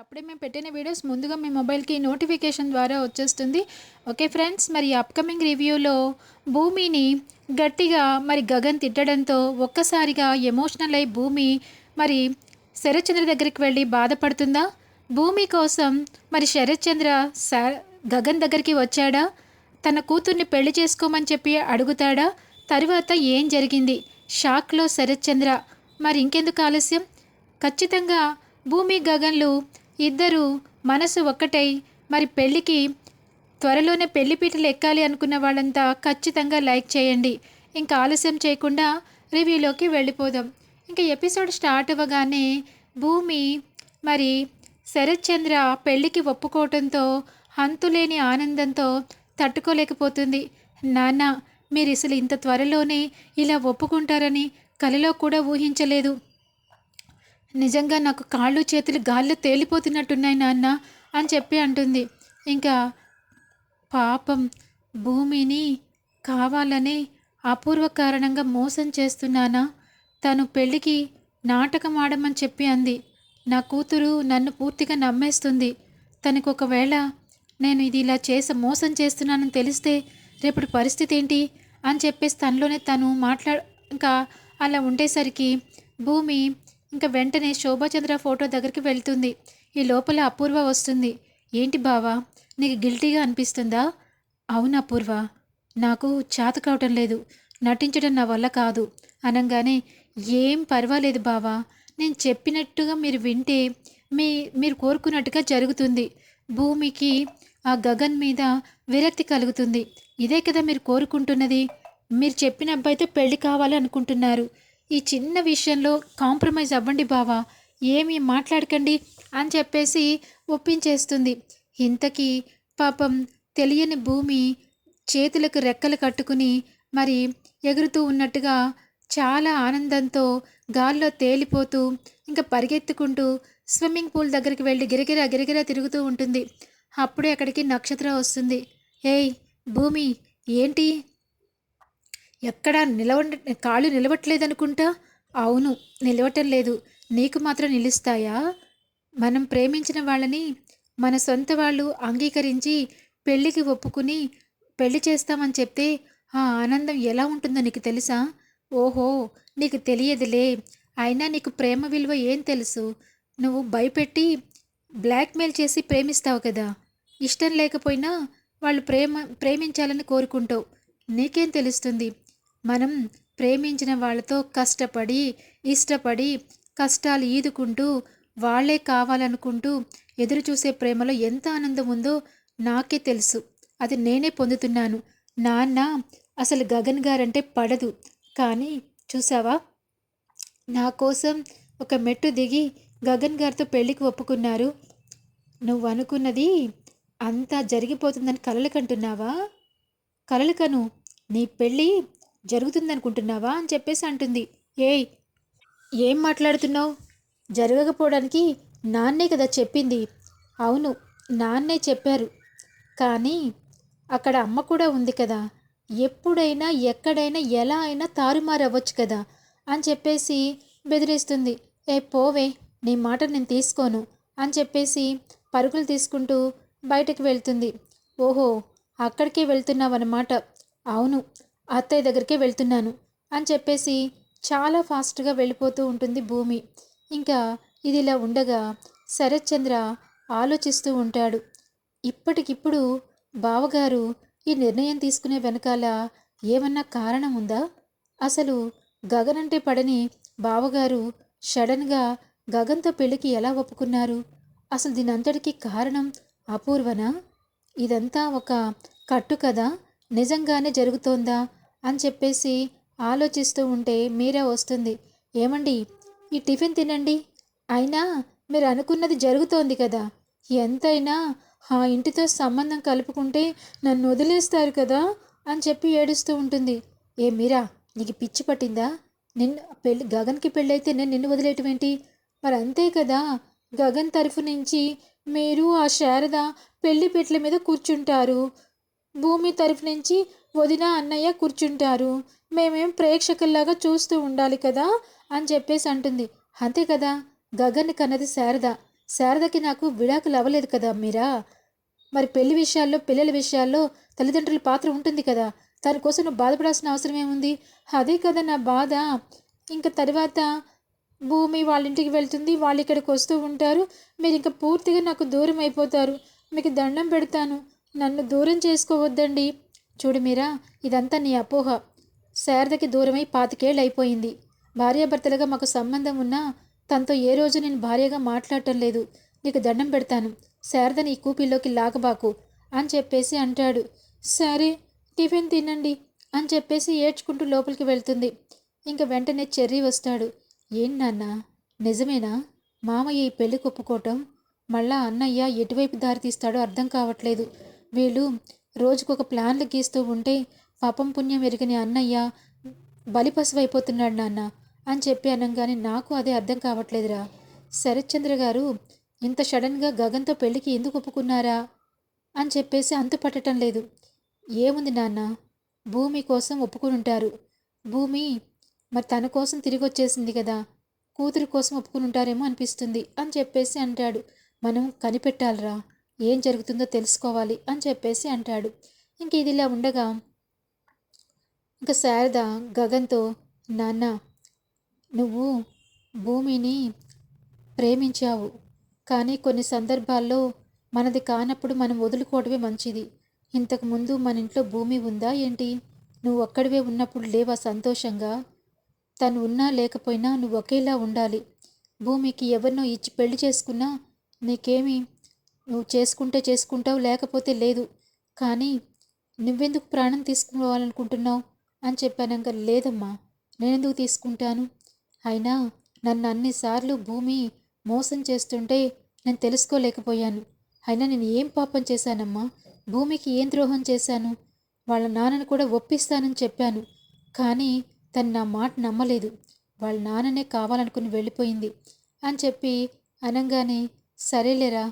అప్పుడే మేము పెట్టిన వీడియోస్ ముందుగా మీ మొబైల్కి నోటిఫికేషన్ ద్వారా వచ్చేస్తుంది. ఓకే ఫ్రెండ్స్ మరి అప్కమింగ్ రివ్యూలో భూమిని గట్టిగా మరి గగన్ తిట్టడంతో ఒక్కసారిగా ఎమోషనల్ అయి భూమి మరి శరత్చంద్ర దగ్గరికి వెళ్ళి బాధపడుతుందా? భూమి కోసం మరి శరత్చంద్ర గగన్ దగ్గరికి వచ్చాడా? తన కూతుర్ని పెళ్ళి చేసుకోమని చెప్పి అడుగుతాడా? తర్వాత ఏం జరిగింది? షాక్లో శరత్చంద్ర మరి ఇంకెందుకు ఆలస్యం? ఖచ్చితంగా భూమి గగన్లు ఇద్దరు మనసు ఒక్కటై మరి పెళ్ళికి త్వరలోనే పెళ్ళిపీటలు ఎక్కాలి అనుకున్న వాళ్ళంతా ఖచ్చితంగా లైక్ చేయండి. ఇంకా ఆలస్యం చేయకుండా రివ్యూలోకి వెళ్ళిపోదాం. ఇంకా ఎపిసోడ్ స్టార్ట్ అవ్వగానే భూమి మరి శరత్చంద్ర పెళ్ళికి ఒప్పుకోవటంతో హంతులేని ఆనందంతో తట్టుకోలేకపోతుంది. నాన్న మీరు అసలు ఇంత త్వరలోనే ఇలా ఒప్పుకుంటారని కలలో కూడా ఊహించలేదు. నిజంగా నాకు కాళ్ళు చేతులు గాల్లో తేలిపోతున్నట్టున్నాయి నాన్న అని చెప్పి అంటుంది. ఇంకా పాపం భూమిని కావాలని అపూర్వ కారణంగా మోసం చేస్తున్నానా? తను పెళ్ళికి నాటకం ఆడమని చెప్పి అంది. నా కూతురు నన్ను పూర్తిగా నమ్మేస్తుంది. తనకు ఒకవేళ నేను ఇది ఇలా చేసి మోసం చేస్తున్నానని తెలిస్తే రేపటి పరిస్థితి ఏంటి? అని చెప్పేసి తనలోనే తను మాట్లా ఇంకా అలా ఉండేసరికి భూమి ఇంకా వెంటనే శోభాచంద్ర ఫోటో దగ్గరికి వెళ్తుంది. ఈ లోపల అపూర్వ వస్తుంది. ఏంటి బావా? నీకు గిల్టీగా అనిపిస్తుందా? అవును అపూర్వ. నాకు చేత కావటం లేదు. నటించడం నా వల్ల కాదు. అనగానే ఏం పర్వాలేదు బావా. నేను చెప్పినట్టుగా మీరు వింటే మీ మీరు కోరుకున్నట్టుగా జరుగుతుంది. భూమికి ఆ గగన్ మీద విరక్తి కలుగుతుంది. ఇదే కదా మీరు కోరుకుంటున్నది? మీరు చెప్పిన అబ్బాయితో పెళ్ళి కావాలి అనుకుంటున్నారు ఈ చిన్న విషయంలో కాంప్రమైజ్ అవ్వండి బావా. ఏమీ మాట్లాడకండి అని చెప్పేసి ఒప్పించేస్తుంది. ఇంతకీ పాపం తెలియని భూమి చేతులకు రెక్కలు కట్టుకుని మరి ఎగురుతూ ఉన్నట్టుగా చాలా ఆనందంతో గాల్లో తేలిపోతూ ఇంకా పరిగెత్తుకుంటూ స్విమ్మింగ్ పూల్ దగ్గరికి వెళ్ళి గిరగిరా గిరగిరా తిరుగుతూ ఉంటుంది. అప్పుడే అక్కడికి నక్షత్రం వస్తుంది. ఏయ్ భూమి ఏంటి? ఎక్కడా నిలవ కాళ్ళు నిలవట్లేదనుకుంటా? అవును నిలవటం లేదు. నీకు మాత్రం నిలుస్తాయా? మనం ప్రేమించిన వాళ్ళని మన సొంత వాళ్ళు అంగీకరించి పెళ్ళికి ఒప్పుకుని పెళ్ళి చేస్తామని చెప్తే ఆ ఆనందం ఎలా ఉంటుందో నీకు తెలుసా? ఓహో నీకు తెలియదులే. అయినా నీకు ప్రేమ విలువ ఏం తెలుసు? నువ్వు భయపెట్టి బ్లాక్మెయిల్ చేసి ప్రేమిస్తావు కదా. ఇష్టం లేకపోయినా వాళ్ళు ప్రేమ ప్రేమించాలని కోరుకుంటావు. నీకేం తెలుస్తుంది? మనం ప్రేమించిన వాళ్ళతో కష్టపడి ఇష్టపడి కష్టాలు ఈదుకుంటూ వాళ్ళే కావాలనుకుంటూ ఎదురు చూసే ప్రేమలో ఎంత ఆనందం ఉందో నాకే తెలుసు. అది నేనే పొందుతున్నాను. నాన్న అసలు గగన్ గారంటే పడదు. కానీ చూసావా? నా కోసం ఒక మెట్టు దిగి గగన్ గారితో పెళ్ళికి ఒప్పుకున్నారు. నువ్వు అనుకున్నది అంతా జరిగిపోతుందని కలలు కంటున్నావా? కలలు కను. నీ పెళ్ళి జరుగుతుందనుకుంటున్నావా అని చెప్పేసి అంటుంది. ఏయ్ ఏం మాట్లాడుతున్నావు? జరగకపోవడానికి నాన్నే కదా చెప్పింది. అవును నాన్నే చెప్పారు. కానీ అక్కడ అమ్మ కూడా ఉంది కదా. ఎప్పుడైనా ఎక్కడైనా ఎలా అయినా తారుమారు అవ్వచ్చు కదా అని చెప్పేసి బెదిరిస్తుంది. ఏ పోవే నీ మాట నేను తీసుకోను అని చెప్పేసి పరుగులు తీసుకుంటూ బయటకు వెళ్తుంది. ఓహో అక్కడికే వెళ్తున్నావన్నమాట. అవును అత్తయ్య దగ్గరికే వెళ్తున్నాను అని చెప్పేసి చాలా ఫాస్ట్గా వెళ్ళిపోతూ ఉంటుంది భూమి. ఇంకా ఇది ఇలా ఉండగా శరత్చంద్ర ఆలోచిస్తూ ఉంటాడు. ఇప్పటికిప్పుడు బావగారు ఈ నిర్ణయం తీసుకునే వెనకాల ఏమన్నా కారణం ఉందా? అసలు గగన్ అంటే పడని బావగారు సడన్గా గగన్తో పెళ్ళికి ఎలా ఒప్పుకున్నారు? అసలు దీనంతటికీ కారణం అపూర్వనా? ఇదంతా ఒక కట్టు కదా నిజంగానే జరుగుతోందా? అని చెప్పేసి ఆలోచిస్తూ ఉంటే మీరే వస్తుంది. ఏమండి? ఈ టిఫిన్ తినండి. అయినా మీరు అనుకున్నది జరుగుతోంది కదా. ఎంతైనా ఆ ఇంటితో సంబంధం కలుపుకుంటే నన్ను వదిలేస్తారు కదా అని చెప్పి ఏడుస్తూ ఉంటుంది. ఏ మీరా నీకు పిచ్చి పట్టిందా? నిన్ను పెళ్ళి గగన్కి పెళ్ళైతే నేను నిన్ను వదిలేయటమేంటి మరి అంతే కదా. గగన్ తరఫు నుంచి మీరు ఆ శారద పెళ్ళి పెట్ల మీద కూర్చుంటారు. భూమి తరఫు నుంచి వదిన అన్నయ్య కూర్చుంటారు. మేమేం ప్రేక్షకుల్లాగా చూస్తూ ఉండాలి కదా అని చెప్పేసి అంటుంది. అంతే కదా గగన్ కన్నది శారద. శారదకి నాకు విడాకులు అవ్వలేదు కదా మీరా? మరి పెళ్ళి విషయాల్లో పిల్లల విషయాల్లో తల్లిదండ్రుల పాత్ర ఉంటుంది కదా దానికోసం నువ్వు బాధపడాల్సిన అవసరం ఏముంది? అదే కదా నా బాధ. ఇంకా తర్వాత భూమి వాళ్ళ ఇంటికి వెళ్తుంది వాళ్ళు ఇక్కడికి వస్తూ ఉంటారు. మీరు ఇంకా పూర్తిగా నాకు దూరం అయిపోతారు. మీకు దండం పెడతాను. నన్ను దూరం చేసుకోవద్దండి. చూడు మీరా ఇదంతా నీ అపోహ. శారదకి దూరమై పాతికేళ్ళు అయిపోయింది భార్యాభర్తలుగా మాకు సంబంధం ఉన్నా తనతో ఏ రోజు నేను భార్యగా మాట్లాడటం లేదు. నీకు దండం పెడతాను. శారదని ఈ కూపీలోకి లాగబాకు అని చెప్పేసి అంటాడు. సరే టిఫిన్ తినండి అని చెప్పేసి ఏడ్చుకుంటూ లోపలికి వెళ్తుంది. ఇంకా వెంటనే చెర్రీ వస్తాడు. ఏం నాన్న నిజమేనా? మామయ్య ఈ పెళ్ళి ఒప్పుకోవటం మళ్ళా అన్నయ్య ఎటువైపు దారి తీస్తాడో అర్థం కావట్లేదు. వీళ్ళు రోజుకొక ప్లాన్లు గీస్తూ ఉంటే పాపం పుణ్యం ఎరిగిన అన్నయ్య బలిపశువైపోతున్నాడు నాన్న అని చెప్పి అనగానే నాకు అదే అర్థం కావట్లేదురా. శరత్చంద్ర గారు ఇంత సడన్గా గగన్తో పెళ్ళికి ఎందుకు ఒప్పుకున్నారా? అని చెప్పేసి అంతు పట్టడం లేదు. ఏముంది నాన్న? భూమి కోసం ఒప్పుకుని ఉంటారు భూమి మరి తన కోసం తిరిగి వచ్చేసింది కదా. కూతురు కోసం ఒప్పుకుని ఉంటారేమో అనిపిస్తుంది అని చెప్పేసి అంటాడు. మనం కనిపెట్టాలిరా. ఏం జరుగుతుందో తెలుసుకోవాలి అని చెప్పేసి అంటాడు. ఇంక ఇదిలా ఉండగా ఇంకా శారద గగన్తో నాన్న నువ్వు భూమిని ప్రేమించావు. కానీ కొన్ని సందర్భాల్లో మనది కానప్పుడు మనం వదులుకోవడమే మంచిది. ఇంతకుముందు మన ఇంట్లో భూమి ఉందా ఏంటి? నువ్వు ఒక్కడివే ఉన్నప్పుడు లేవా సంతోషంగా? తను ఉన్నా లేకపోయినా నువ్వు ఒకేలా ఉండాలి. భూమికి ఎవరినో ఇచ్చి పెళ్ళి చేసుకున్నా నీకేమి నువ్వు చేసుకుంటే చేసుకుంటావు లేకపోతే లేదు. కానీ నువ్వెందుకు ప్రాణం తీసుకోవాలనుకుంటున్నావు అని చెప్పానంక లేదమ్మా నేనెందుకు తీసుకుంటాను? అయినా నన్ను అన్నిసార్లు భూమి మోసం చేస్తుంటే నేను తెలుసుకోలేకపోయాను. అయినా నేను ఏం పాపం చేశానమ్మా? భూమికి ఏం ద్రోహం చేశాను? వాళ్ళ నాన్నను కూడా ఒప్పిస్తానని చెప్పాను. కానీ తను నా మాట నమ్మలేదు. వాళ్ళ నాన్ననే కావాలనుకుని వెళ్ళిపోయింది అని చెప్పి అనగానే సరేలేరా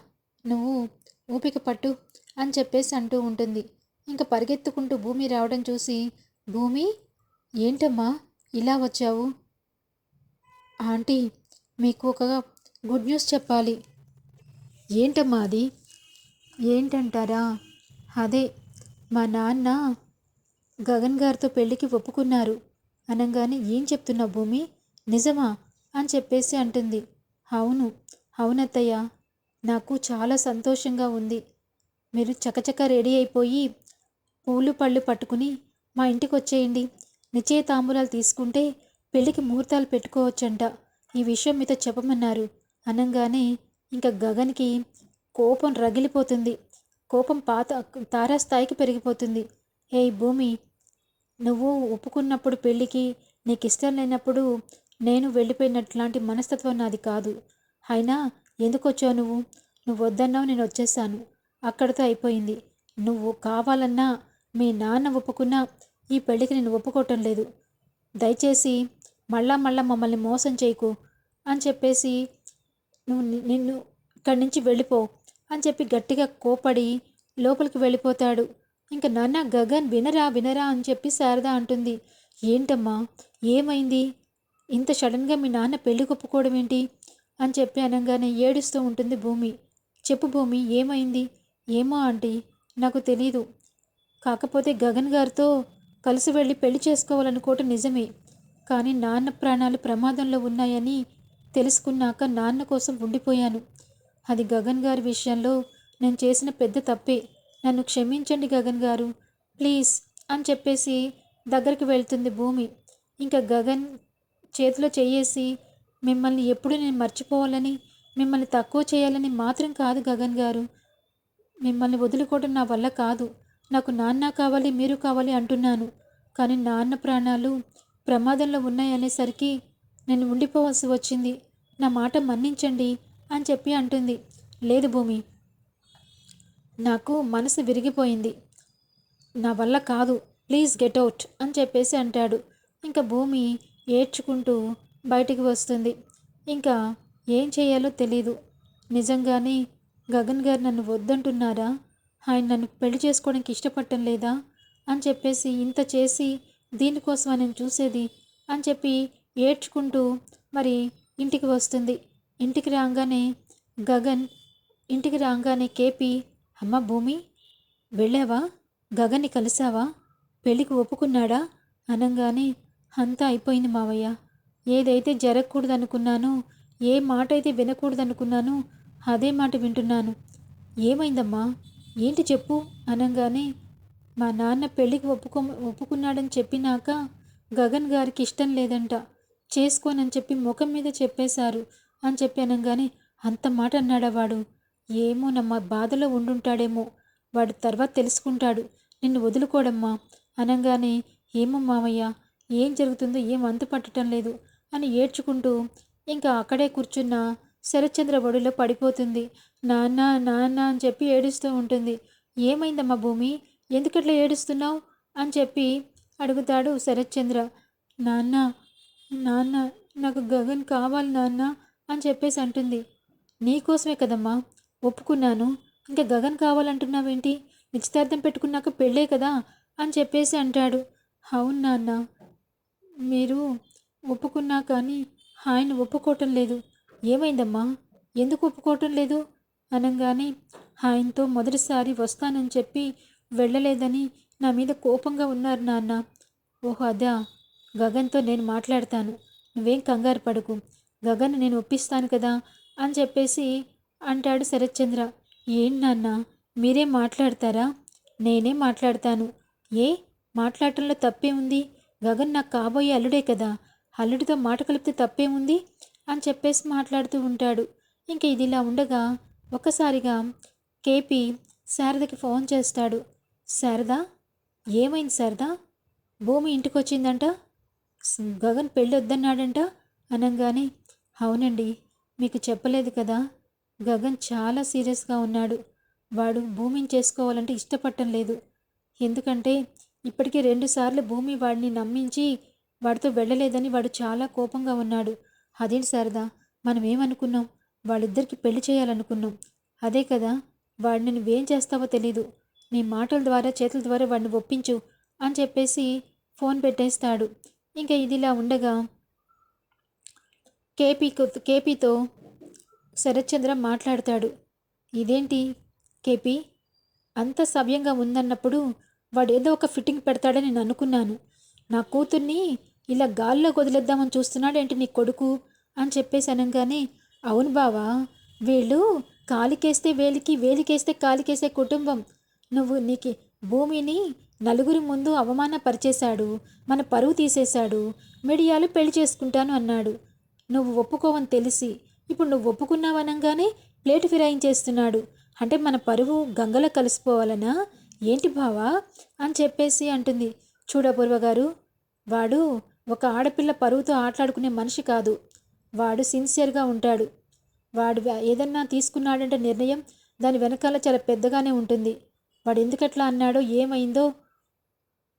నువ్వు ఊపిక పట్టు అని చెప్పేసి అంటూ ఉంటుంది. ఇంకా పరిగెత్తుకుంటూ భూమి రావడం చూసి భూమి? ఏంటమ్మా? ఇలా వచ్చావు? ఆంటీ మీకు ఒక గుడ్ న్యూస్ చెప్పాలి. ఏంటమ్మా అది? ఏంటంటారా? అదే మా నాన్న గగన్ గారితో పెళ్ళికి ఒప్పుకున్నారు. అనగానే ఏం చెప్తున్నావు భూమి? నిజమా? అని చెప్పేసి అంటుంది. అవును అవునత్తయ్య. నాకు చాలా సంతోషంగా ఉంది. మీరు చకచక రెడీ అయిపోయి పూలు పళ్ళు పట్టుకుని మా ఇంటికి వచ్చేయండి. నిశ్చయ తాంబూలాలు తీసుకుంటే పెళ్ళికి ముహూర్తాలు పెట్టుకోవచ్చంట. ఈ విషయం మీతో చెప్పమన్నారు. అనగానే ఇంకా గగన్కి కోపం రగిలిపోతుంది. కోపం పాత తారాస్థాయికి పెరిగిపోతుంది. ఏ భూమి నువ్వు ఒప్పుకున్నప్పుడు పెళ్ళికి నీకు ఇష్టం లేనప్పుడు నేను వెళ్ళిపోయినట్లాంటి మనస్తత్వం నాది కాదు. అయినా ఎందుకు వచ్చావు నువ్వు? నువ్వు వద్దన్నావు నేను వచ్చేసాను అక్కడితో అయిపోయింది. నువ్వు కావాలన్నా మీ నాన్న ఒప్పుకున్నా ఈ పెళ్ళికి నేను ఒప్పుకోవటం లేదు. దయచేసి మళ్ళా మళ్ళా మమ్మల్ని మోసం చేయకు అని చెప్పేసి నువ్వు నిన్ను ఇక్కడి నుంచి వెళ్ళిపో అని చెప్పి గట్టిగా కోపడి లోపలికి వెళ్ళిపోతాడు. ఇంకా నాన్న గగన్ వినరా వినరా అని చెప్పి శారద అంటుంది. ఏంటమ్మా? ఏమైంది? ఇంత సడన్గా మీ నాన్న పెళ్ళి కొప్పుకోవడం ఏంటి? అని చెప్పి అనగానే ఏడుస్తూ ఉంటుంది భూమి. చెప్పు భూమి ఏమైంది? ఏమో ఆంటీ నాకు తెలీదు. కాకపోతే గగన్ గారితో కలిసి వెళ్ళి పెళ్ళి చేసుకోవాలనుకోవటం నిజమే. కానీ నాన్న ప్రాణాలు ప్రమాదంలో ఉన్నాయని తెలుసుకున్నాక నాన్న కోసం ఉండిపోయాను. అది గగన్ గారి విషయంలో నేను చేసిన పెద్ద తప్పే. నన్ను క్షమించండి గగన్ గారు. ప్లీజ్ అని చెప్పేసి దగ్గరికి వెళ్తుంది భూమి. ఇంకా గగన్ చేతిలో చేయేసి మిమ్మల్ని ఎప్పుడు నేను మర్చిపోవాలని మిమ్మల్ని తక్కువ చేయాలని మాత్రం కాదు గగన్ గారు. మిమ్మల్ని వదులుకోవడం నా వల్ల కాదు. నాకు నాన్న కావాలి మీరు కావాలి అంటున్నాను. కానీ నాన్న ప్రాణాలు ప్రమాదంలో ఉన్నాయనేసరికి నేను ఉండిపోవాల్సి వచ్చింది. నా మాట మన్నించండి అని చెప్పి అంటుంది. లేదు భూమి నాకు మనసు విరిగిపోయింది. నా వల్ల కాదు ప్లీజ్ గెట్ అవుట్ అని చెప్పేసి అంటాడు. ఇంకా భూమి ఏడ్చుకుంటూ బయటికి వస్తుంది. ఇంకా ఏం చేయాలో తెలీదు. నిజంగానే గగన్ గారు నన్ను వద్దంటున్నారా? ఆయన నన్ను పెళ్ళి చేసుకోవడానికి ఇష్టపడటం లేదా? అని చెప్పేసి ఇంత చేసి దీనికోసం నేను చూసేది? అని చెప్పి ఏడ్చుకుంటూ మరి ఇంటికి వస్తుంది. ఇంటికి రాగానే గగన్ ఇంటికి రాగానే కేపీ అమ్మ భూమి వెళ్ళావా? గగన్ని కలిసావా? పెళ్ళికి ఒప్పుకున్నాడా? అనగానే అంతా అయిపోయింది మావయ్య. ఏదైతే జరగకూడదనుకున్నానో ఏ మాట అయితే వినకూడదనుకున్నానో అదే మాట వింటున్నాను. ఏమైందమ్మా? ఏంటి చెప్పు? అనగానే మా నాన్న పెళ్ళికి ఒప్పుకో ఒప్పుకున్నాడని చెప్పినాక గగన్ గారికి ఇష్టం లేదంట. చేసుకోనని చెప్పి ముఖం మీద చెప్పేశారు అని చెప్పి అనగానే అంత మాట అన్నాడా వాడు? ఏమో నమ్మ బాధలో ఉండుంటాడేమో. వాడు తర్వాత తెలుసుకుంటాడు. నిన్ను వదులుకోడమ్మా. అనగానే ఏమో మామయ్య ఏం జరుగుతుందో ఏం అంతు పట్టడం లేదు. అని ఏడ్చుకుంటూ ఇంకా అక్కడే కూర్చున్న శరత్చంద్ర ఒడిలో పడిపోతుంది. నాన్న నాన్న అని చెప్పి ఏడుస్తూ ఉంటుంది. ఏమైందమ్మా భూమి? ఎందుకట్లా ఏడుస్తున్నావు? అని చెప్పి అడుగుతాడు శరత్చంద్ర. నాన్న నాన్న నాకు గగన్ కావాలి నాన్న అని చెప్పేసి అంటుంది. నీకోసమే కదమ్మా ఒప్పుకున్నాను. ఇంకా గగన్ కావాలంటున్నావేంటి? నిశ్చితార్థం పెట్టుకున్నాక పెళ్ళే కదా అని చెప్పేసి అంటాడు. అవును నాన్న మీరు ఒప్పుకున్నా కానీ ఆయన ఒప్పుకోవటం లేదు. ఏమైందమ్మా? ఎందుకు ఒప్పుకోవటం లేదు? అనగానే ఆయనతో మొదటిసారి వస్తానని చెప్పి వెళ్ళలేదని నా మీద కోపంగా ఉన్నారు నాన్న. ఓహో అదా. గగన్తో నేను మాట్లాడతాను. నువ్వేం కంగారు పడుకు. గగన్ నేను ఒప్పిస్తాను కదా అని చెప్పేసి అంటాడు శరత్చంద్ర. ఏం నాన్న? మీరే మాట్లాడతారా? నేనే మాట్లాడతాను. ఏ? మాట్లాడటంలో తప్పే ఉంది. గగన్ నాకు కాబోయే అల్లుడే కదా. అల్లుడితో మాట కలిపితే తప్పే ఉంది అని చెప్పేసి మాట్లాడుతూ ఉంటాడు. ఇంక ఇది ఇలా ఉండగా ఒక్కసారిగా కేపీ శారదకి ఫోన్ చేస్తాడు. శారదా? ఏమైంది శారదా? భూమి ఇంటికి వచ్చిందంట గగన్ పెళ్ళి వద్దన్నాడంట అనగానే అవునండి మీకు చెప్పలేదు కదా. గగన్ చాలా సీరియస్గా ఉన్నాడు. వాడు భూమిని చేసుకోవాలంటే ఇష్టపడటం లేదు. ఎందుకంటే ఇప్పటికే రెండుసార్లు భూమి వాడిని నమ్మించి వాడితో వెళ్ళలేదని వాడు చాలా కోపంగా ఉన్నాడు. అదేంటి శారదా? మనం ఏమనుకున్నాం వాళ్ళిద్దరికి పెళ్ళి చేయాలనుకున్నాం. అదే కదా? వాడిని నువ్వేం చేస్తావో తెలీదు. నీ మాటల ద్వారా చేతుల ద్వారా వాడిని ఒప్పించు అని చెప్పేసి ఫోన్ పెట్టేస్తాడు. ఇంకా ఇదిలా ఉండగా కేపీ కేపీతో శరత్చంద్ర మాట్లాడతాడు. ఇదేంటి కేపీ? అంత సవ్యంగా ఉందన్నప్పుడు వాడు ఏదో ఒక ఫిట్టింగ్ పెడతాడని నేను అనుకున్నాను. నా కూతుర్ని ఇలా గాల్లో వదిలేద్దామని చూస్తున్నాడేంటి నీ కొడుకు? అని చెప్పేసి అనగానే అవును బావా వీళ్ళు కాలికేస్తే వేలికి వేలికేస్తే కాలికేసే కుటుంబం. నువ్వు నీకు భూమిని నలుగురి ముందు అవమానపరిచేశాడు మన పరువు తీసేశాడు మిడియాలు పెళ్ళి చేసుకుంటాను అన్నాడు. నువ్వు ఒప్పుకోవని తెలిసి ఇప్పుడు నువ్వు ఒప్పుకున్నావనంగానే ప్లేటు ఫిరాయించేస్తున్నాడు. అంటే మన పరువు గంగలో కలిసిపోవాలనా? ఏంటి బావా? అని చెప్పేసి అంటుంది. చూడపూర్వ గారు వాడు ఒక ఆడపిల్ల పరువుతో ఆటలాడుకునే మనిషి కాదు. వాడు సిన్సియర్గా ఉంటాడు. వాడు ఏదన్నా తీసుకున్నాడంటే నిర్ణయం దాని వెనకాల చాలా పెద్దగానే ఉంటుంది. వాడు ఎందుకట్లా అన్నాడో ఏమైందో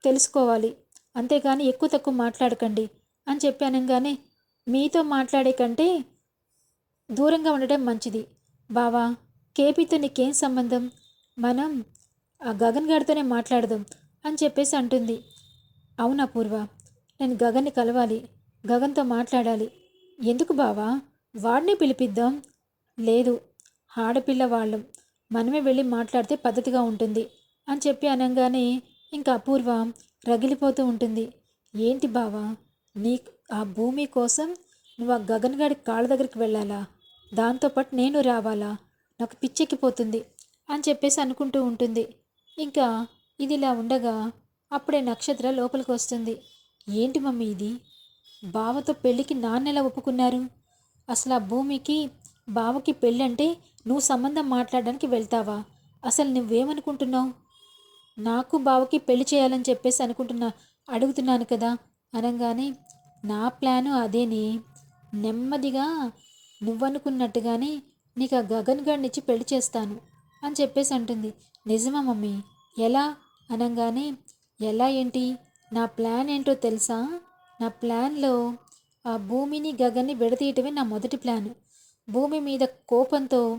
తెలుసుకోవాలి. అంతేగాని ఎక్కువ తక్కువ మాట్లాడకండి అని చెప్పి అనగానే మీతో మాట్లాడే కంటే దూరంగా ఉండటం మంచిది. బావా కేపీతో నీకేం సంబంధం? మనం ఆ గగన్ గారితోనే మాట్లాడదాం అని చెప్పేసి అంటుంది. అవునా పూర్వ? నేను గగన్ని కలవాలి గగన్తో మాట్లాడాలి. ఎందుకు బావా? వాడిని పిలిపిద్దాం? లేదు ఆడపిల్ల వాళ్ళం. మనమే వెళ్ళి మాట్లాడితే పద్ధతిగా ఉంటుంది అని చెప్పి అనగానే ఇంకా అపూర్వ రగిలిపోతూ ఉంటుంది. ఏంటి బావా? నీ ఆ భూమి కోసం నువ్వు ఆ గగన్ గారి కాళ్ళ దగ్గరికి వెళ్ళాలా? దాంతోపాటు నేను రావాలా? నాకు పిచ్చెక్కిపోతుంది అని చెప్పేసి అనుకుంటూ ఉంటుంది. ఇంకా ఇది ఇలా ఉండగా అప్పుడే నక్షత్ర లోపలికి వస్తుంది. ఏంటి మమ్మీ ఇది? బావతో పెళ్ళికి నాన్నెలా ఒప్పుకున్నారు? అసలు ఆ భూమికి బావకి పెళ్ళంటే నువ్వు సంబంధం మాట్లాడడానికి వెళ్తావా? అసలు నువ్వేమనుకుంటున్నావు? నాకు బావకి పెళ్ళి చేయాలని చెప్పేసి అనుకుంటున్నా అడుగుతున్నాను కదా? అనగానే నా ప్లాను అదేని. నెమ్మదిగా నువ్వనుకున్నట్టుగానే నీకు ఆ గగన్ గారినిచ్చి పెళ్ళి చేస్తాను అని చెప్పేసి అంటుంది. నిజమా మమ్మీ? ఎలా? అనగానే ఎలా ఏంటి? నా ప్లాన్ ఏంటో తెలుసా? నా ప్లాన్లో ఆ భూమిని గగన్ని విడదీయటమే నా మొదటి ప్లాన్. భూమి మీద కోపంతో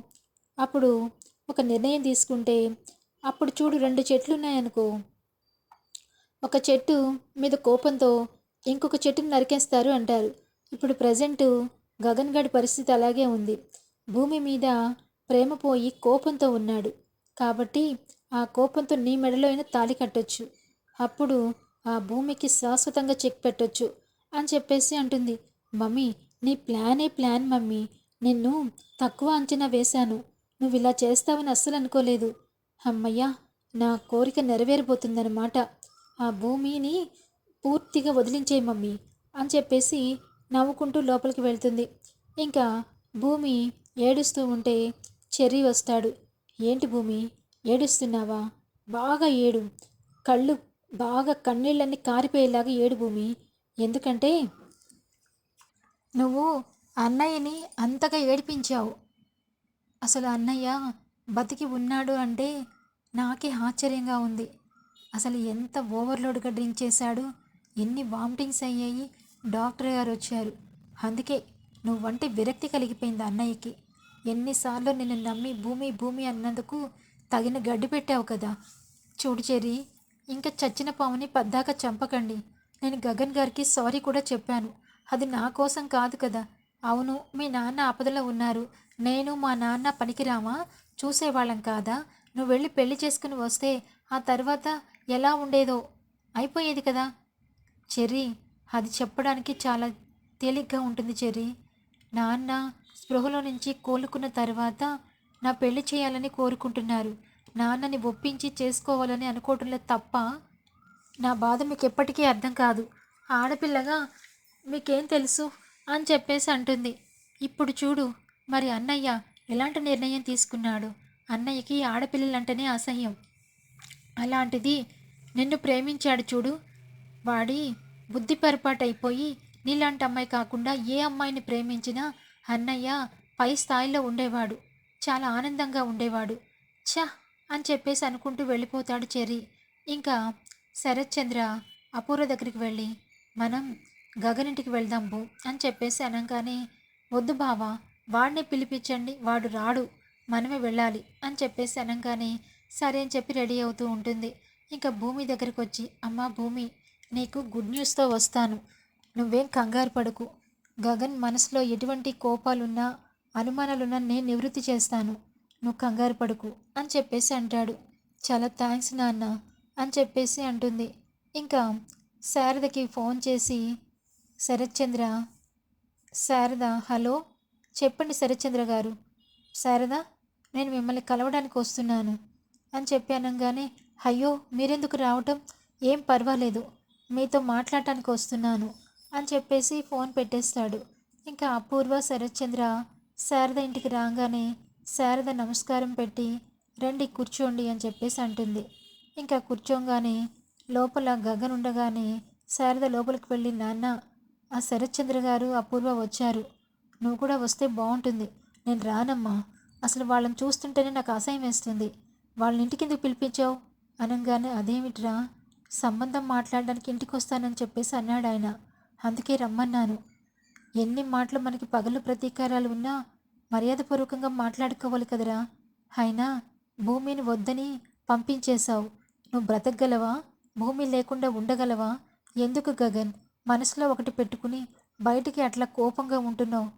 అప్పుడు ఒక నిర్ణయం తీసుకుంటే అప్పుడు చూడు రెండు చెట్లు ఉన్నాయనుకో ఒక చెట్టు మీద కోపంతో ఇంకొక చెట్టుని నరికేస్తారు అంటారు. ఇప్పుడు ప్రజెంట్ గగన్ గడి పరిస్థితి అలాగే ఉంది. భూమి మీద ప్రేమ పోయి కోపంతో ఉన్నాడు. కాబట్టి ఆ కోపంతో నీ మెడలో అయినా తాళి కట్టొచ్చు. అప్పుడు ఆ భూమికి శాశ్వతంగా చెక్ పెట్టొచ్చు అని చెప్పేసి అంటుంది. మమ్మీ నీ ప్లానే ప్లాన్ మమ్మీ. నిన్ను తక్కువ అంచనా వేశాను. నువ్వు ఇలా చేస్తావని అస్సలు అనుకోలేదు. అమ్మయ్యా నా కోరిక నెరవేరబోతుందన్నమాట. ఆ భూమిని పూర్తిగా వదిలించేయి మమ్మీ అని చెప్పేసి నవ్వుకుంటూ లోపలికి వెళ్తుంది. ఇంకా భూమి ఏడుస్తూ ఉంటే చెర్రీ వస్తాడు. ఏంటి భూమి? ఏడుస్తున్నావా? బాగా ఏడు. కళ్ళు బాగా కన్నీళ్ళన్నీ కారిపోయేలాగా ఏడు భూమి. ఎందుకంటే నువ్వు అన్నయ్యని అంతగా ఏడిపించావు. అసలు అన్నయ్య బతికి ఉన్నాడు అంటే నాకే ఆశ్చర్యంగా ఉంది. అసలు ఎంత ఓవర్లోడ్గా డ్రింక్ చేశాడు ఎన్ని వామిటింగ్స్ అయ్యాయి డాక్టర్ గారు వచ్చారు. అందుకే నువ్వంటే విరక్తి కలిగిపోయింది అన్నయ్యకి. ఎన్నిసార్లు నిన్ను నమ్మి భూమి భూమి అన్నందుకు తగిన గడ్డి పెట్టావు కదా. చూడు చెరి ఇంకా చచ్చిన పాముని పద్దాక చంపకండి. నేను గగన్ గారికి సారీ కూడా చెప్పాను. అది నా కోసం కాదు కదా. అవును మీ నాన్న ఆపదలో ఉన్నారు. నేను మా నాన్న పనికిరామా? చూసేవాళ్ళం కాదా? నువ్వు వెళ్ళి పెళ్ళి చేసుకుని వస్తే ఆ తర్వాత ఎలా ఉండేదో? అయిపోయేది కదా. చెర్రీ అది చెప్పడానికి చాలా తేలిగ్గా ఉంటుంది చెర్రీ. నాన్న స్పృహలో నుంచి కోలుకున్న తర్వాత నా పెళ్ళి చేయాలని కోరుకుంటున్నారు. నాన్నని ఒప్పించి చేసుకోవాలని అనుకోవటంలో తప్ప నా బాధ మీకు ఎప్పటికీ అర్థం కాదు. ఆడపిల్లగా మీకేం తెలుసు? అని చెప్పేసి అంటుంది. ఇప్పుడు చూడు మరి అన్నయ్య ఎలాంటి నిర్ణయం తీసుకున్నాడు? అన్నయ్యకి ఆడపిల్లలంటేనే అసహ్యం. అలాంటిది నిన్ను ప్రేమించాడు చూడు. వాడి బుద్ధి పొరపాటైపోయి నీలాంటి అమ్మాయి కాకుండా ఏ అమ్మాయిని ప్రేమించినా అన్నయ్య పై స్థాయిలో ఉండేవాడు. చాలా ఆనందంగా ఉండేవాడు. ఛ! అని చెప్పేసి అనుకుంటూ వెళ్ళిపోతాడు చెర్రీ. ఇంకా శరత్చంద్ర అపూర్వ దగ్గరికి వెళ్ళి మనం గగనింటికి వెళ్దాం బో అని చెప్పేసి అనగానే వద్దు బావా వాడిని పిలిపించండి వాడు రాడు మనమే వెళ్ళాలి అని చెప్పేసి అనగానే సరే అని చెప్పి రెడీ అవుతూ ఉంటుంది. ఇంకా భూమి దగ్గరికి వచ్చి అమ్మ భూమి నీకు గుడ్ న్యూస్తో వస్తాను నువ్వేం కంగారు పడకు. గగన్ మనసులో ఎటువంటి కోపాలున్నా అనుమానాలున్నా నేను నివృత్తి చేస్తాను. నువ్వు కంగారు పడుకు అని చెప్పేసి అంటాడు. చాలా థ్యాంక్స్ నాన్న అని చెప్పేసి అంటుంది. ఇంకా శారదకి ఫోన్ చేసి శరత్చంద్ర శారద హలో చెప్పండి శరత్చంద్ర గారు. శారద నేను మిమ్మల్ని కలవడానికి వస్తున్నాను అని చెప్పి అనగానే అయ్యో మీరెందుకు రావటం? ఏం పర్వాలేదు మీతో మాట్లాడటానికి వస్తున్నాను అని చెప్పేసి ఫోన్ పెట్టేస్తాడు. ఇంకా అపూర్వ శరత్చంద్ర శారద ఇంటికి రాగానే శారద నమస్కారం పెట్టి రండి కూర్చోండి అని చెప్పేసి అంటుంది. ఇంకా కూర్చోగానే లోపల గగన్ ఉండగానే శారద లోపలికి వెళ్ళి నాన్న ఆ శరత్చంద్ర గారు అపూర్వ వచ్చారు. నువ్వు కూడా వస్తే బాగుంటుంది. నేను రానమ్మా. అసలు వాళ్ళని చూస్తుంటేనే నాకు అసహ్యం వేస్తుంది. వాళ్ళని ఇంటికి ఎందుకు పిలిపించావు? అనగానే అదేమిట్రా? సంబంధం మాట్లాడడానికి ఇంటికి వస్తానని చెప్పేసి అన్నాడు ఆయన అందుకే రమ్మన్నాను. ఎన్ని మాటలు మనకి పగలు ప్రతీకారాలు ఉన్నా మర్యాదపూర్వకంగా మాట్లాడుకోవాలి కదరా. అయినా భూమిని వద్దని పంపించేశావు. నువ్వు బ్రతకగలవా? భూమి లేకుండా ఉండగలవా? ఎందుకు గగన్? మనసులో ఒకటి పెట్టుకుని బయటికి అట్లా కోపంగా ఉంటున్నావు.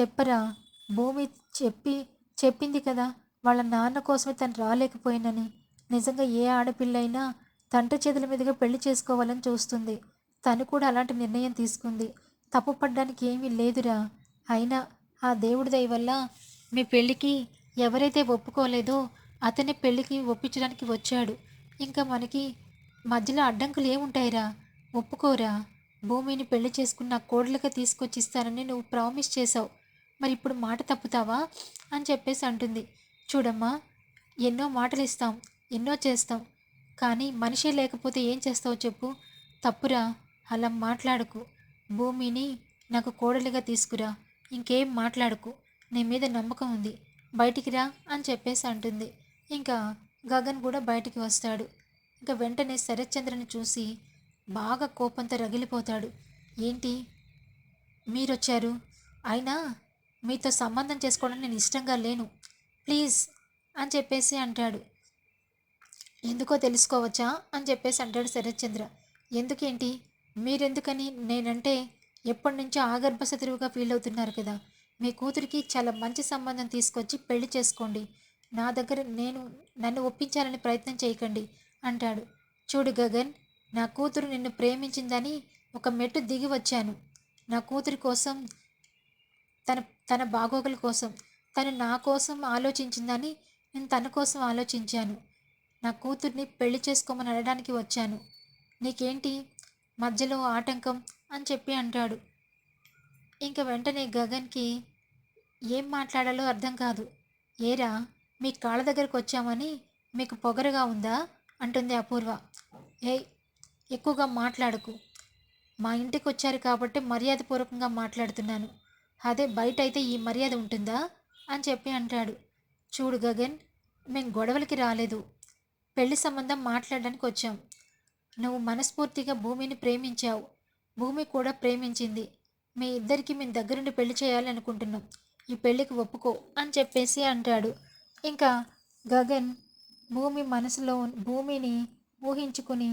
చెప్పరా భూమి చెప్పి చెప్పింది కదా వాళ్ళ నాన్న కోసమే తను రాలేకపోయినని. నిజంగా ఏ ఆడపిల్లైనా తంట చేతుల మీదుగా పెళ్ళి చేసుకోవాలని చూస్తుంది. తను కూడా అలాంటి నిర్ణయం తీసుకుంది. తప్పు పడ్డానికి ఏమీ లేదురా. అయినా ఆ దేవుడి దయ వల్ల మీ పెళ్ళికి ఎవరైతే ఒప్పుకోలేదో అతనే పెళ్ళికి ఒప్పించడానికి వచ్చాడు. ఇంకా మనకి మధ్యలో అడ్డంకులు ఏముంటాయిరా? ఒప్పుకోరా? భూమిని పెళ్ళి చేసుకున్న కోడలుగా తీసుకొచ్చి ఇస్తానని నువ్వు ప్రామిస్ చేసావు మరి ఇప్పుడు మాట తప్పుతావా? అని చెప్పేసి అంటుంది. చూడమ్మా ఎన్నో మాటలు ఇస్తాం ఎన్నో చేస్తాం. కానీ మనిషే లేకపోతే ఏం చేస్తావు చెప్పు? తప్పురా అలా మాట్లాడకు. భూమిని నాకు కోడలుగా తీసుకురా. ఇంకేం మాట్లాడకు. నీ మీద నమ్మకం ఉంది. బయటికి రా అని చెప్పేసి అంటుంది. ఇంకా గగన్ కూడా బయటికి వస్తాడు. ఇంకా వెంటనే శరత్చంద్రని చూసి బాగా కోపంతో రగిలిపోతాడు. ఏంటి? మీరొచ్చారు? అయినా మీతో సంబంధం చేసుకోవడం నేను ఇష్టంగా లేను. ప్లీజ్ అని చెప్పేసి అంటాడు. ఎందుకో తెలుసుకోవచ్చా? అని చెప్పేసి అంటాడు శరత్చంద్ర. ఎందుకేంటి? మీరెందుకని? నేనంటే ఎప్పటి నుంచో ఆగర్భ శత్రువుగా ఫీల్ అవుతున్నారు కదా. మీ కూతురికి చాలా మంచి సంబంధం తీసుకొచ్చి పెళ్ళి చేసుకోండి. నా దగ్గర నేను నన్ను ఒప్పించాలని ప్రయత్నం చేయకండి అంటాడు. చూడు గగన్ నా కూతురు నిన్ను ప్రేమించిందని ఒక మెట్టు దిగి వచ్చాను. నా కూతురి కోసం తన తన బాగోగుల కోసం తను నా కోసం ఆలోచించిందని నేను తన కోసం ఆలోచించాను. నా కూతుర్ని పెళ్ళి చేసుకోమని అడగడానికి వచ్చాను. నీకేంటి? మధ్యలో ఆటంకం అని చెప్పి అంటాడు. ఇంక వెంటనే గగన్కి ఏం మాట్లాడాలో అర్థం కాదు. ఏరా మీ కాళ్ళ దగ్గరకు వచ్చామని మీకు పొగరుగా ఉందా? అంటుంది అపూర్వ. ఏ ఎక్కువగా మాట్లాడకు. మా ఇంటికి వచ్చారు కాబట్టి మర్యాదపూర్వకంగా మాట్లాడుతున్నాను. అదే బయట అయితే ఈ మర్యాద ఉంటుందా? అని చెప్పి అంటాడు. చూడు గగన్ మేము గొడవలకి రాలేదు. పెళ్ళి సంబంధం మాట్లాడడానికి వచ్చాం. నువ్వు మనస్ఫూర్తిగా భూమిని ప్రేమించావు. భూమి కూడా ప్రేమించింది. మీ ఇద్దరికి మేము దగ్గరుండి పెళ్ళి చేయాలనుకుంటున్నాం. ఈ పెళ్ళికి ఒప్పుకో అని చెప్పేసి అంటాడు. ఇంకా గగన్ భూమి మనసులో భూమిని ఊహించుకుని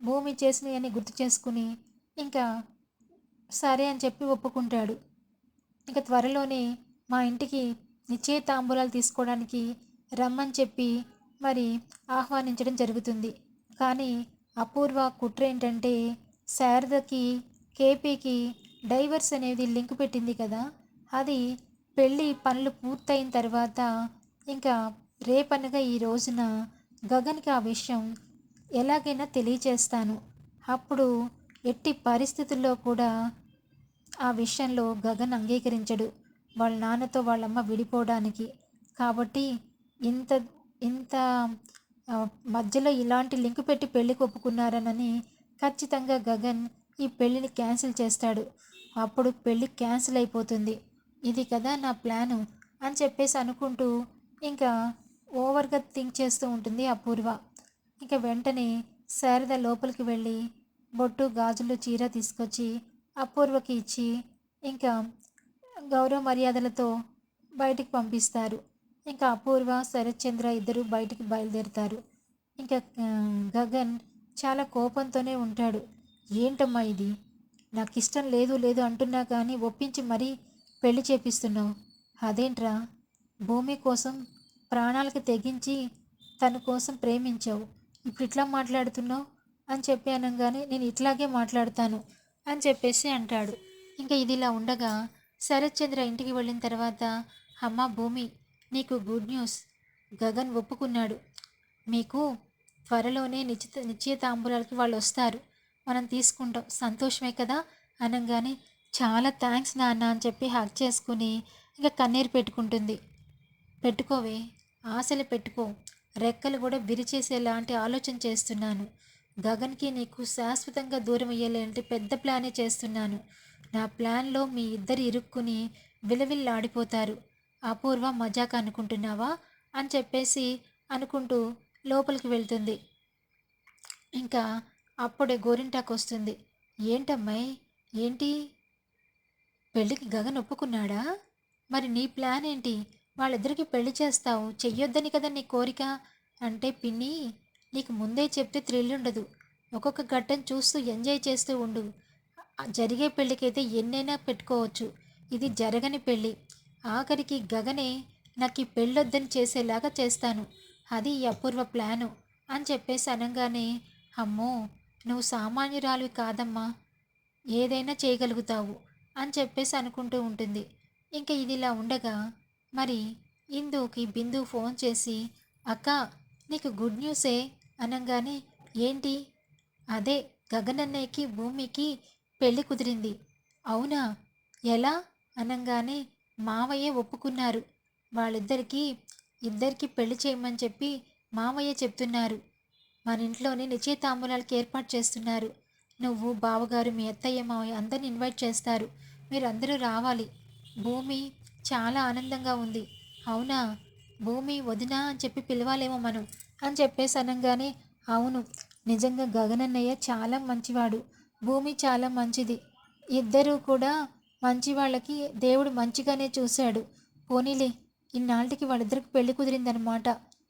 భూమి చేసినవన్నీ గుర్తు చేసుకుని ఇంకా సరే అని చెప్పి ఒప్పుకుంటాడు. ఇంకా త్వరలోనే మా ఇంటికి నిశ్చయితాంబూలాలు తీసుకోవడానికి రమ్మని చెప్పి మరి ఆహ్వానించడం జరుగుతుంది. కానీ అపూర్వ కుట్ర ఏంటంటే శారదకి కేపీకి డైవర్స్ అనేది లింక్ పెట్టింది కదా? అది పెళ్ళి పనులు పూర్తయిన తర్వాత ఇంకా రేపనగా ఈ రోజున గగన్కి ఆ విషయం ఎలాగైనా తెలియచేస్తాను. అప్పుడు ఎట్టి పరిస్థితుల్లో కూడా ఆ విషయంలో గగన్ అంగీకరించడు వాళ్ళ నాన్నతో వాళ్ళమ్మ విడిపోవడానికి. కాబట్టి ఇంత ఇంత మధ్యలో ఇలాంటి లింక్ పెట్టి పెళ్ళికి ఒప్పుకున్నారనని ఖచ్చితంగా గగన్ ఈ పెళ్ళిని క్యాన్సిల్ చేస్తాడు. అప్పుడు పెళ్ళి క్యాన్సిల్ అయిపోతుంది. ఇది కదా నా ప్లాను అని చెప్పేసి అనుకుంటూ ఇంకా ఓవర్గా థింక్ చేస్తూ ఉంటుంది అపూర్వ. ఇక వెంటనే శారద లోపలికి వెళ్ళి బొట్టు గాజులు చీర తీసుకొచ్చి అపూర్వకి ఇచ్చి ఇంకా గౌరవ మర్యాదలతో బయటికి పంపిస్తారు. ఇంకా అపూర్వ శరత్చంద్ర ఇద్దరు బయటికి బయలుదేరుతారు. ఇంకా గగన్ చాలా కోపంతోనే ఉంటాడు. ఏంటమ్మా ఇది? నాకు ఇష్టం లేదు లేదు అంటున్నా కానీ ఒప్పించి మరీ పెళ్ళి చేపిస్తున్నావు. అదేంట్రా? భూమి కోసం ప్రాణాలకు తెగించి తన కోసం ప్రేమించావు. ఇప్పుడు ఇట్లా మాట్లాడుతున్నావు? అని చెప్పి అనగానే నేను ఇట్లాగే మాట్లాడతాను అని చెప్పేసి అంటాడు. ఇంకా ఇది ఇలా ఉండగా శరత్చంద్ర ఇంటికి వెళ్ళిన తర్వాత అమ్మ భూమి నీకు గుడ్ న్యూస్. గగన్ ఒప్పుకున్నాడు. మీకు త్వరలోనే నిశ్చిత నిశ్చయితాంబూలాలకి వాళ్ళు వస్తారు. మనం తీసుకుంటాం. సంతోషమే కదా? అనగానే చాలా థ్యాంక్స్ నాన్న అని చెప్పి హక్ చేసుకుని ఇంకా కన్నీరు పెట్టుకుంటుంది. పెట్టుకోవే ఆశలు పెట్టుకో. రెక్కలు కూడా విరిచేసేలాంటి ఆలోచన చేస్తున్నాను. గగన్కి నీకు శాశ్వతంగా దూరం అయ్యేలాంటి పెద్ద ప్లానే చేస్తున్నాను. నా ప్లాన్లో మీ ఇద్దరు ఇరుక్కుని విలవిల్లాడిపోతారు. అపూర్వ మజాక్ అనుకుంటున్నావా అని చెప్పేసి అనుకుంటూ లోపలికి వెళ్తుంది. ఇంకా అప్పుడే గోరింటాకు వస్తుంది ఏంటమ్మాయి? ఏంటి? పెళ్ళికి గగన్ ఒప్పుకున్నాడా? మరి నీ ప్లాన్ ఏంటి? వాళ్ళిద్దరికి పెళ్ళి చేస్తావు. చెయ్యొద్దని కదా నీ కోరిక? అంటే పిన్ని నీకు ముందే చెప్తే థ్రిల్ ఉండదు ఒక్కొక్క ఘట్టం చూస్తూ ఎంజాయ్ చేస్తూ ఉండు. జరిగే పెళ్ళికైతే ఎన్నైనా పెట్టుకోవచ్చు. ఇది జరగని పెళ్ళి. ఆఖరికి గగనే నాకు ఈ పెళ్ళొద్దని చేసేలాగా చేస్తాను. అది అపూర్వ ప్లాను అని చెప్పేసి అనగానే అమ్మో నువ్వు సామాన్యురాలివి కాదమ్మా. ఏదైనా చేయగలుగుతావు అని చెప్పేసి అనుకుంటూ ఉంటుంది. ఇంకా ఇది ఇలా ఉండగా మరి ఇందుకి బిందు ఫోన్ చేసి అక్క నీకు గుడ్ న్యూసే అనగానే ఏంటి? అదే గగనన్నయ్యకి భూమికి పెళ్ళి కుదిరింది. అవునా? ఎలా? అనగానే మావయ్య ఒప్పుకున్నారు. వాళ్ళిద్దరికీ ఇద్దరికి పెళ్ళి చేయమని చెప్పి మామయ్య చెప్తున్నారు. మన ఇంట్లోనే నిశ్చయితాంబూలాలకి ఏర్పాటు చేస్తున్నారు. నువ్వు బావగారు మీ అత్తయ్య మావయ్య అందరిని ఇన్వైట్ చేస్తారు. మీరందరూ రావాలి. భూమి చాలా ఆనందంగా ఉంది. అవునా? భూమి వదినా అని చెప్పి పిలవాలేమో మనం అని చెప్పేసి అనగానే అవును నిజంగా గగనన్నయ్య చాలా మంచివాడు. భూమి చాలా మంచిది. ఇద్దరూ కూడా మంచి వాళ్ళకి దేవుడు మంచిగానే చూశాడు. పోనీలే ఇన్నాళ్ళకి వాళ్ళిద్దరికి పెళ్ళి కుదిరిందనమాట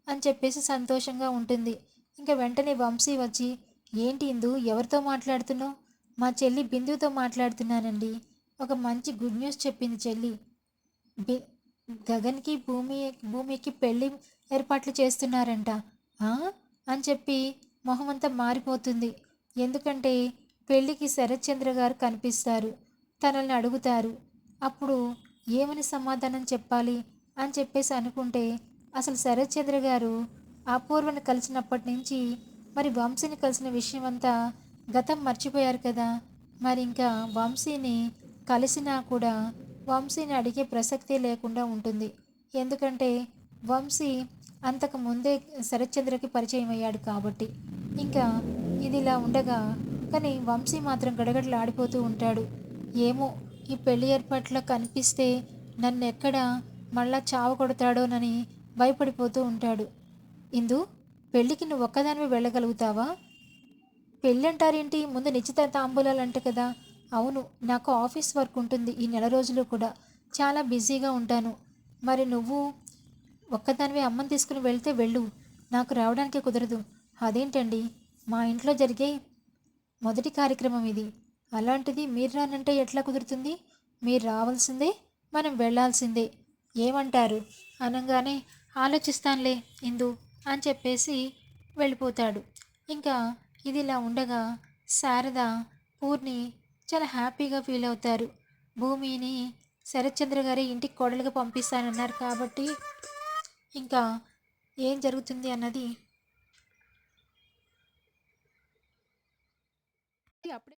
అని చెప్పేసి సంతోషంగా ఉంటుంది. ఇంకా వెంటనే వంశీ వచ్చి ఏంటి ఇందు ఎవరితో మాట్లాడుతున్నావు? మా చెల్లి బిందుతో మాట్లాడుతున్నానండి. ఒక మంచి గుడ్ న్యూస్ చెప్పింది చెల్లి. బి- గగన్కి భూమి భూమికి పెళ్ళి ఏర్పాట్లు చేస్తున్నారంట. అని చెప్పి మొహం అంతా మారిపోతుంది. ఎందుకంటే పెళ్ళికి శరత్చంద్ర గారు కనిపిస్తారు. తనల్ని అడుగుతారు. అప్పుడు ఏమని సమాధానం చెప్పాలి? అని చెప్పేసి అనుకుంటే అసలు శరత్చంద్ర గారు అపూర్వని కలిసినప్పటి నుంచి మరి వంశీని కలిసిన విషయం అంతా గతం మర్చిపోయారు కదా. మరి ఇంకా వంశీని కలిసినా కూడా వంశీని అడిగే ప్రసక్తే లేకుండా ఉంటుంది. ఎందుకంటే వంశీ అంతకు ముందే శరత్చంద్రకి పరిచయం అయ్యాడు కాబట్టి. ఇంకా ఇది ఇలా ఉండగా కానీ వంశీ మాత్రం గడగడలాడిపోతూ ఉంటాడు. ఏమో ఈ పెళ్ళి ఏర్పాట్లో కనిపిస్తే నన్ను ఎక్కడ మళ్ళా చావ కొడతాడోనని భయపడిపోతూ ఉంటాడు. ఇందు పెళ్ళికి నువ్వు ఒక్కదానివి వెళ్ళగలుగుతావా? పెళ్ళి అంటారేంటి ముందు నిశ్చిత తాంబూలాలు అంట కదా. అవును నాకు ఆఫీస్ వర్క్ ఉంటుంది ఈ నెల రోజులు కూడా. చాలా బిజీగా ఉంటాను. మరి నువ్వు ఒక్కదానివే అమ్మని తీసుకుని వెళ్తే వెళ్ళు. నాకు రావడానికి కుదరదు. అదేంటండి? మా ఇంట్లో జరిగే మొదటి కార్యక్రమం ఇది. అలాంటిది మీరు రానంటే ఎట్లా కుదురుతుంది? మీరు రావాల్సిందే మనం వెళ్ళాల్సిందే ఏమంటారు? అనగానే ఆలోచిస్తానులే ఇందు అని చెప్పేసి వెళ్ళిపోతాడు. ఇంకా ఇది ఇలా ఉండగా శారద పూర్ణి చాలా హ్యాపీగా ఫీల్ అవుతారు. భూమిని శరత్చంద్ర గారి ఇంటికి కోడలుగా పంపిస్తానన్నారు కాబట్టి ఇంకా ఏం జరుగుతుంది అన్నది అప్పుడే